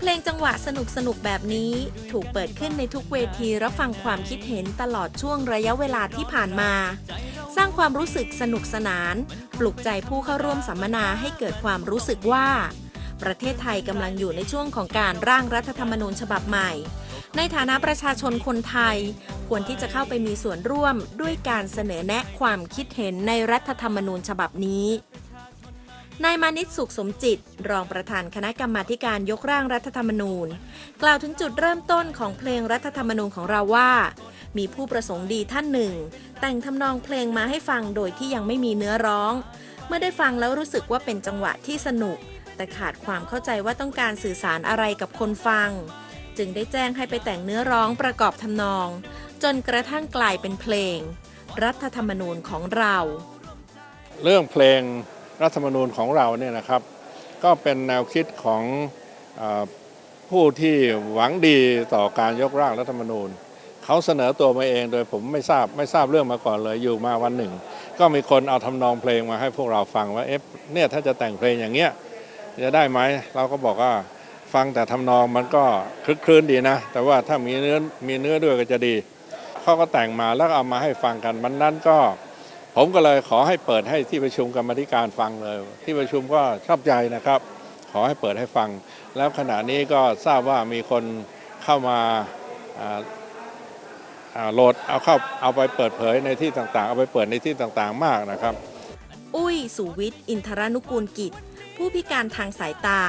พลงจังหวะสนุกสนุกแบบนี้ถูกเปิดขึ้นในทุกเวทีรับฟังความคิดเห็นตลอดช่วงระยะเวลาที่ผ่านมา สร้างความรู้สึกสนุกสนาน ปลุกใจผู้เข้าร่วมสัมมนาให้เกิดความรู้สึกว่า ประเทศไทยกำลังอยู่ในช่วงของการร่างรัฐธรรมนูญฉบับใหม่ ในฐานะประชาชนคนไทย ควรที่จะเข้าไปมีส่วนร่วมด้วยการเสนอแนะความคิดเห็นในรัฐธรรมนูญฉบับนี้ นายมานิตสุขสมจิต รองประธานคณะกรรมาการยกร่างรัฐธรรมนูญ กล่าวถึงจุดเริ่มต้นของเพลงรัฐธรรมนูญของเราว่า มีผู้ประสงค์ดีท่านหนึ่ง แต่งทำนองเพลงมาให้ฟังโดยที่ยังไม่มีเนื้อร้อง เมื่อได้ฟังแล้วรู้สึกว่าเป็นจังหวะที่สนุก แต่ขาดความเข้าใจว่าต้องการสื่อสารอะไรกับคนฟัง จึงได้แจ้งให้ไปแต่งเนื้อร้องประกอบทำนอง จนกระทั่งกลายเป็นเพลง รัฐธรรมนูญของเรา เรื่องเพลง รัฐธรรมนูญของเราเนี่ยนะครับ ก็เป็นแนวคิดของอผู้ที่หวังดีต่อการยกร่างรัฐธรรมนูญ เขาเสนอตัวมาเองโดยผมไม่ทราบไม่ทราบเรื่องมาก่อนเลยอยู่มาวันหนึ่ง ก็มีคนเอาทำนองเพลงมาให้พวกเราฟังว่าเอ๊ะเนี่ยถ้าจะแต่งเพลงอย่างเงี้ยจะได้ไหมเราก็บอกว่าฟังแต่ทำนองมันก็คลึกคลื้นดีนะ แต่ว่าถ้ามีเนื้อมีเนื้อด้วยก็จะดีเขาก็แต่งมาแล้วเอามาให้ฟังกันวันนั้นก็ ผมก็เลยขอให้เปิดให้ที่ประชุมกรรมธิการฟังเลย ที่ประชุมก็ชอบใจนะครับ ขอให้เปิดให้ฟัง แล้วขณะนี้ก็ทราบว่ามีคนเข้ามาอ่าอ่าโหลดเอาเข้าเอาไปเปิดเผยในที่ต่างๆ เอาไปเปิดในที่ต่างๆ มากนะครับ อุ้ยสุวิทย์ อินทรนุกูลกิจ ผู้พิการทางสายตา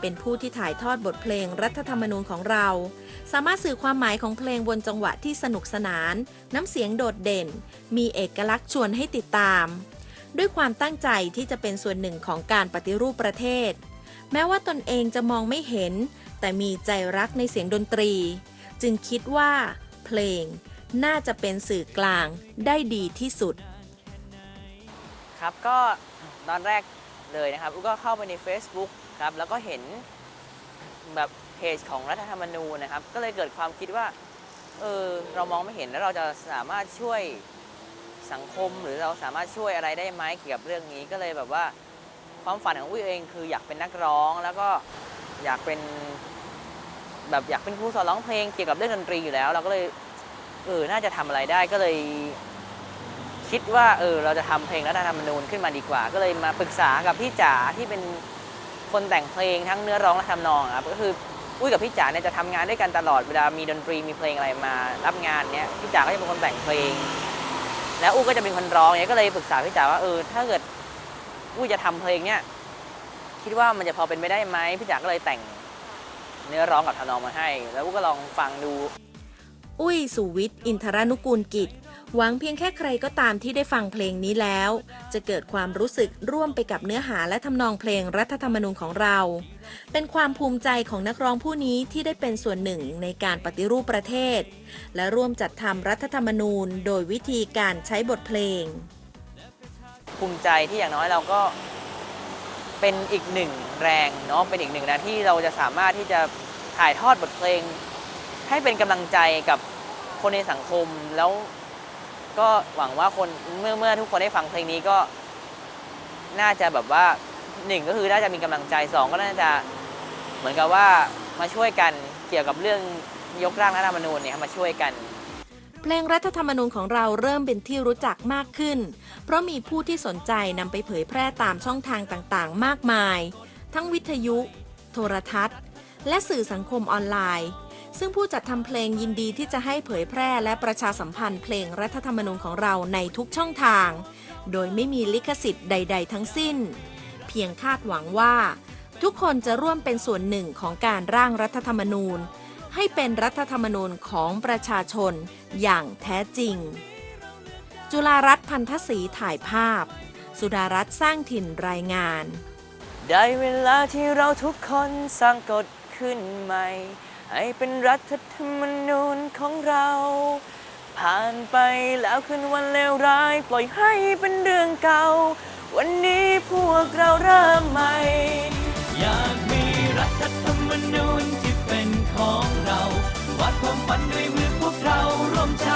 เป็นผู้ที่ถ่ายทอดบทเพลงรัฐธรรมนูญของเรา สามารถสื่อความหมายของเพลงบนจังหวะที่สนุกสนาน น้ำเสียงโดดเด่น มีเอกลักษณ์ชวนให้ติดตาม ด้วยความตั้งใจที่จะเป็นส่วนหนึ่งของการปฏิรูปประเทศ แม้ว่าตนเองจะมองไม่เห็น แต่มีใจรักในเสียงดนตรี จึงคิดว่า เพลงน่าจะเป็นสื่อกลางได้ดีที่สุด ครับก็ตอนแรกเลยนะครับกก็เข้าไปใน Facebook ครับแล้วก็เห็นแบบเพจของรัฐธรรมนูญนะครับ ก็เลยเกิดความคิดว่าเออเรามองไม่เห็นแล้วเราจะสามารถช่วยสังคมหรือเราสามารถช่วยอะไรได้ไหมเกี่ยวกับเรื่องนี้ก็เลยแบบว่าความฝันของอุ้ยเองคืออยากเป็นนักร้องแล้วก็อยากเป็นแบบอยากเป็นครูสอนร้องเพลงเกี่ยวกับเรื่องดนตรีอยู่แล้ว เราก็เลยเออน่าจะทำอะไรได้ก็เลยคิดว่าเออเราจะทำเพลงรัฐธรรมนูญขึ้นมาดีกว่า ก็เลยมาปรึกษากับพี่จ๋าที่เป็น คนแต่งเพลงทั้งเนื้อร้องและทำนองอะครับก็คืออุ้ยกับพี่จ๋าเนี่ยจะทำงานด้วยกันตลอดเวลามีดนตรีมีเพลงอะไรมา รับงานเนี้ยพี่จ๋าก็จะเป็นคนแต่งเพลง แล้วอุ้ยก็จะเป็นคนร้องเนี้ยก็เลยปรึกษาพี่จ๋าว่าเออถ้าเกิดอุ้ยจะทำเพลงเนี้ยคิดว่ามันจะพอเป็นไปได้ไหมพี่จ๋าก็เลยแต่งเนื้อร้องกับทำนองมาให้ แล้วอุ้ยก็ลองฟังดู อุ้ยสุวิทย์อินทรานุกูลกิจ หวังเพียงแค่ใครก็ตามที่ได้ฟังเพลงนี้แล้ว จะเกิดความรู้สึกร่วมไปกับเนื้อหาและทำนองเพลงรัฐธรรมนูญของเรา เป็นความภูมิใจของนักร้องผู้นี้ที่ได้เป็นส่วนหนึ่งในการปฏิรูปประเทศ และร่วมจัดทำรัฐธรรมนูญ โดยวิธีการใช้บทเพลง ภูมิใจที่อย่างน้อยเราก็เป็นอีกหนึ่งแรงเนาะเป็นอีกหนึ่งแรงที่เราจะสามารถที่จะถ่ายทอดบทเพลง ให้เป็นกำลังใจกับคนในสังคมแล้ว ก็หวังว่าคนเมื่อเมื่อทุกคนได้ฟังเพลงนี้ก็ น่าจะแบบว่าหนึ่งก็คือน่าจะมีกำลังใจสองก็น่าจะเหมือนกับว่ามาช่วยกันเกี่ยวกับเรื่องยกร่างรัฐธรรมนูญเนี่ยมาช่วยกันเพลงรัฐธรรมนูญของเราเริ่มเป็นที่รู้จักมากขึ้น เพราะมีผู้ที่สนใจนำไปเผยแพร่ตามช่องทางต่างๆ มากมาย ทั้งวิทยุ โทรทัศน์ และสื่อสังคมออนไลน์ ซึ่งผู้จัดทำเพลงยินดีที่จะให้เผยแพร่และประชาสัมพันธ์เพลงรัฐธรรมนูญของเราในทุกช่องทาง โดยไม่มีลิขสิทธิ์ใด ๆ ทั้งสิ้น เพียงคาดหวังว่า ทุกคนจะร่วมเป็นส่วนหนึ่งของการร่างรัฐธรรมนูญ ให้เป็นรัฐธรรมนูญของประชาชนอย่างแท้จริง จุฬารัตน์พันธศรีถ่ายภาพ สุดารัตน์สร้างถิ่นรายงาน ได้เวลาที่เราทุกคนสร้างกฎขึ้นใหม่ ให้เป็นรัฐธรรมนูญของเรา ผ่านไปแล้วคืนวันเลวร้าย ปล่อยให้เป็นเรื่องเก่า วันนี้พวกเราเริ่มใหม่ อยากมีรัฐธรรมนูญที่เป็นของเรา วาดความฝันด้วยมือพวกเราร่วมใจ